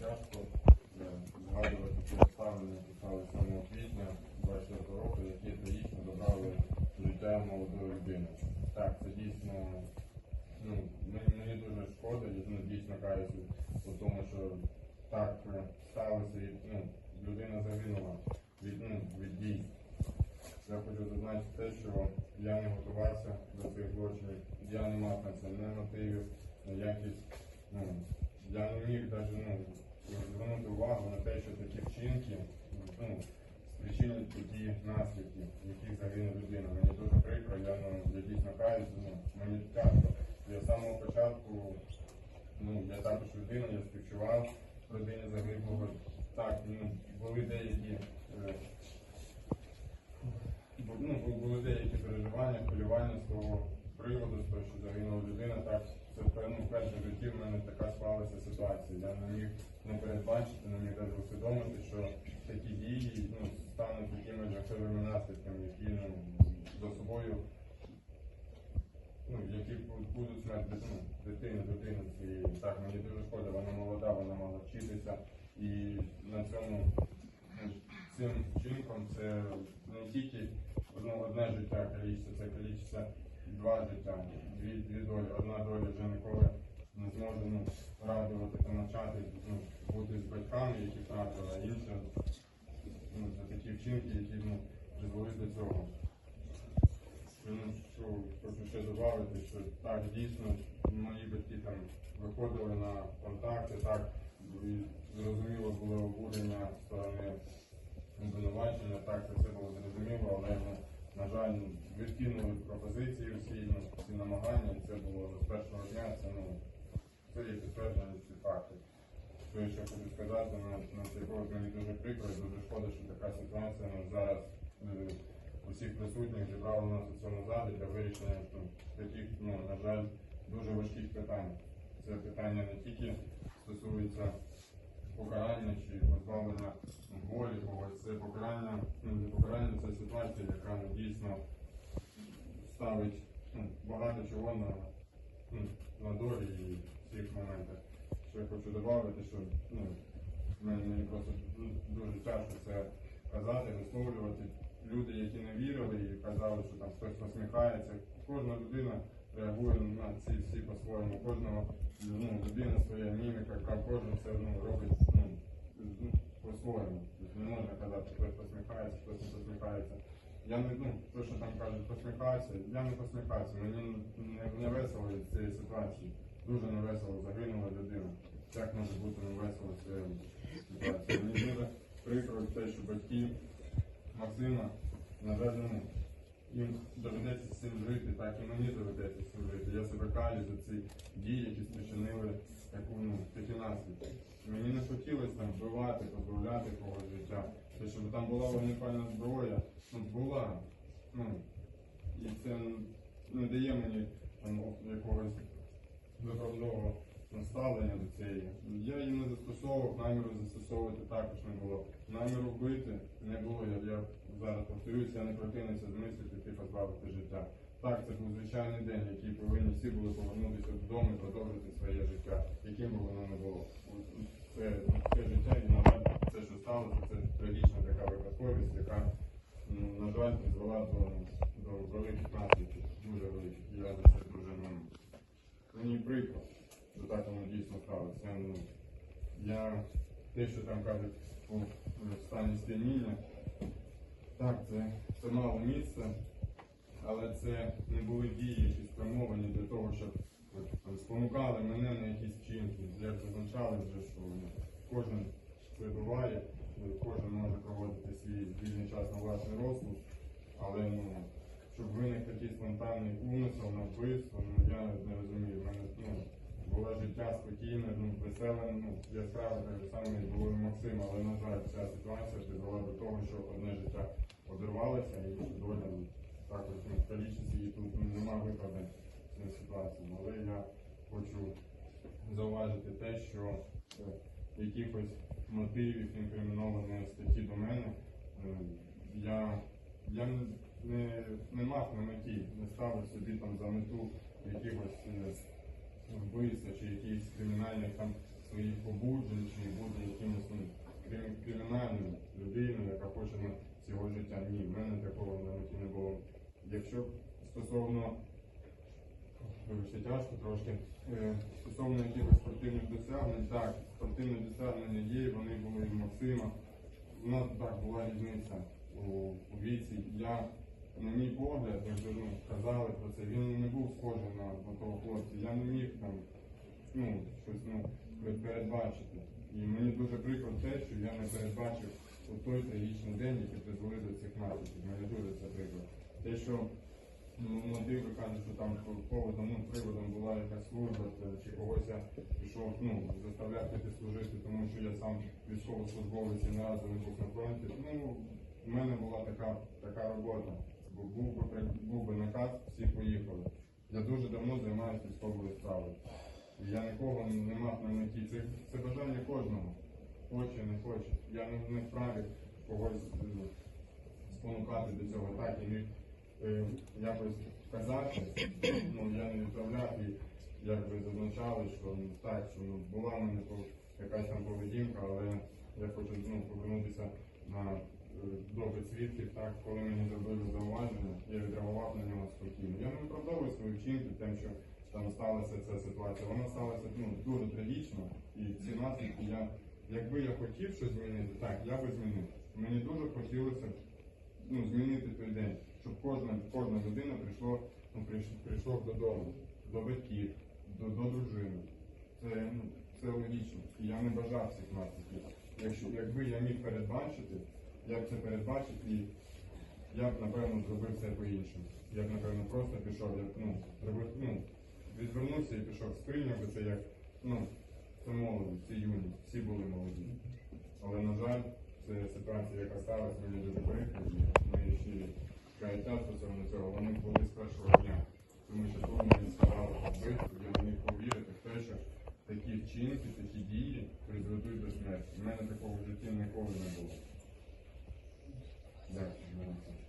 тяжко е, згадувати ті обставини, стали 7 квітня 24 року, які трагічно забрали життя молодої людини. Так, це дійсно ну, мені, дуже шкода, ну, дійсно каюся у тому, що так сталося, і ну, людина загинула від, ну, від дій. Я хочу зазначити те, що я не готувався до цих злочинів, я не мав на це ні мотивів, ні якісь, ну, я не міг навіть ну, звернути увагу на те, що такі вчинки ну, спричинять такі наслідки, в яких загине людина. Мені дуже прикро, я, ну, я дійсно каюся, ну, мені тяжко. Я з самого початку, ну, я також людина, я співчував родині загиблого. Так, ну, були деякі е, ну, були деякі переживання, хвилювання з того приводу, що загинула людина. Так, це ну, в мене така склалася ситуація. Я не міг не передбачити, не міг навіть усвідомити, що такі дії ну, стануть такими жахливими наслідками, які ну, за собою, ну, які будуть смерть ну, дитини, цієї. Так, мені дуже шкода, вона молода, вона мала вчитися. І на цьому ну, цим вчинком це не тільки одно, одне життя калічиться, це калічиться два життя, дві, дві долі. Одна доля вже ніколи не зможе ну, радувати та навчати ну, бути з батьками, які втратили, а інша ну, за такі вчинки, які ну, призвели до цього. Ну, що хочу ще додати, що так дійсно мої батьки там виходили на контакти, так і зрозуміло було обурення сторони обвинувачення, так це все було зрозуміло, але ну, на жаль, ну, відкинули пропозиції всі, всі намагання, це було з першого дня, це ну це є підтвердження ці факти. Що я ще хочу сказати, на, цей повод мені дуже прикро дуже шкода, що така ситуація ну, зараз е, усіх присутніх зібрала нас у цьому залі для вирішення таких, ну, на жаль, дуже важких питань. Це питання не тільки стосується покарання чи позбавлення волі когось, це покарання, ну не покарання, це ситуація, яка ну, дійсно ставить ну, багато чого на, ну, на долі цих моментах. Що я хочу додати, що ну, мені, просто ну, дуже тяжко це казати, висловлювати. Люди, які не вірили і казали, що там хтось посміхається. Кожна людина реагує на ці всі по-своєму. Кожного ну, людина своя міміка, ка- кожен це ну, робить ну, ну, по-своєму. Тобто Не можна казати, хтось посміхається, хтось не посміхається. Я не ну, то, що там кажуть, посміхаюся, я не посміхаюся. Мені не, не весело від цієї ситуації. Дуже не весело загинула людина. Як може бути не весело в ситуації? Мені дуже прикро те, що батьки Максима, на жаль, їм доведеться з цим жити, так і мені доведеться з цим жити. Я себе каю за ці дії, які спричинили таку, ну, такі наслідки. Мені не хотілося там вбивати, позбавляти когось життя. Те, щоб там була вогнепальна зброя, ну була. Ну, і це не дає мені там, якогось виправдового ставлення до цієї. Я її не застосовував, наміру застосовувати також не було. Наміру вбити не було. Я, я зараз повторююся, я не противниця змислити ти позбавити життя. Так, це був звичайний день, який повинні всі були повернутися додому і продовжити своє життя, яким би воно не було. Це, це життя і на жаль, це, що сталося, це трагічна така випадковість, яка, ну, на жаль, призвела до, до великих наслідків, дуже великих. Я за це дуже ну, мені прикро, що так воно дійсно сталося. Це, ну, я те, що там кажуть в стані сп'яніння, так, це, це мало місце, але це не були дії, які спрямовані для того, щоб спонукали мене на якісь вчинки. Як зазначали вже, що ну, кожен е, кожен може проводити свій вільний час на власний розсуд, але ну, щоб виник такий спонтанний умисел на вбивство, ну я не розумію. У мене ну, було життя спокійне, ну, веселе, ну, яскраве, так же саме було у але, на жаль, ця ситуація призвела до того, що одне життя обірвалося, і доля також ну, калічиться, і тут ну, нема виправдань цієї ситуації. Але я хочу зауважити те, що якихось мотивів інкримінованої статті до мене е, я, я не, не, не мав на меті, не ставив собі там за мету якихось е, вбивства чи якихось кримінальних там своїх побуджень чи бути якимось ну, крим- кримінальною людиною, яка хоче на цього життя. Ні, в мене такого на меті не було. Якщо стосовно тяжко трошки. Е, Стосовно якихось спортивних досягнень, так, спортивні досягнення є, вони були в Максима. У нас так була різниця у віці. Я, на мій погляд, як вже ну, казали про це, він не був схожий на, на того хлопця. Я не міг там ну, щось ну, передбачити. І мені дуже прикро те, що я не передбачив у той трагічний день, який призвели до цих наслідків. Мені дуже це прикро. Те, що ну, мотиви кажуть, що там поводом, ну, приводом була якась служба, чи когось я пішов ну, заставляти служити, тому що я сам військовослужбовець і ні разу не був на фронті. Ну, в мене була така, така робота. Бо був би, був би наказ, всі поїхали. Я дуже давно займаюся військовою справою. Я нікого не мав на меті. Це, це бажання кожного. Хоче, не хоче. Я не, не вправі когось е, спонукати до цього. Так, і міг е, якось казати, ну я не відправляв і як ви зазначали, що ну, так, що ну, була в мене якась там поведінка, але я хочу ну, повернутися на допит свідків, так, коли мені зробили зауваження, я відреагував на нього спокійно. Я не виправдовую свої вчинки тим, що там сталася ця ситуація. Вона сталася ну, дуже трагічно, і ці наслідки я, якби я хотів щось змінити, так, я би змінив. Мені дуже хотілося ну, змінити той день, щоб кожна, кожна людина прийшло, ну, прийш, прийшов додому, до батьків, до, до дружини. Це, ну, це логічно. І я не бажав цих наслідків. Якщо, якби я міг передбачити, я б це передбачив і я б, напевно, зробив все по-іншому. Я б, напевно, просто пішов, я б, ну, зробив, ну, відвернувся і пішов, сприйняв би це як, ну, це молодість, це юність, всі були молоді. Але, на жаль, це ситуація, яка сталася, мені дуже прикро, мої щирі каяття стосовно цього, вони були з першого дня. Тому що тут мені сказали вбити, я не міг повірити в те, що такі вчинки, такі дії призведуть до смерті. У мене такого в житті ніколи не було. Amen.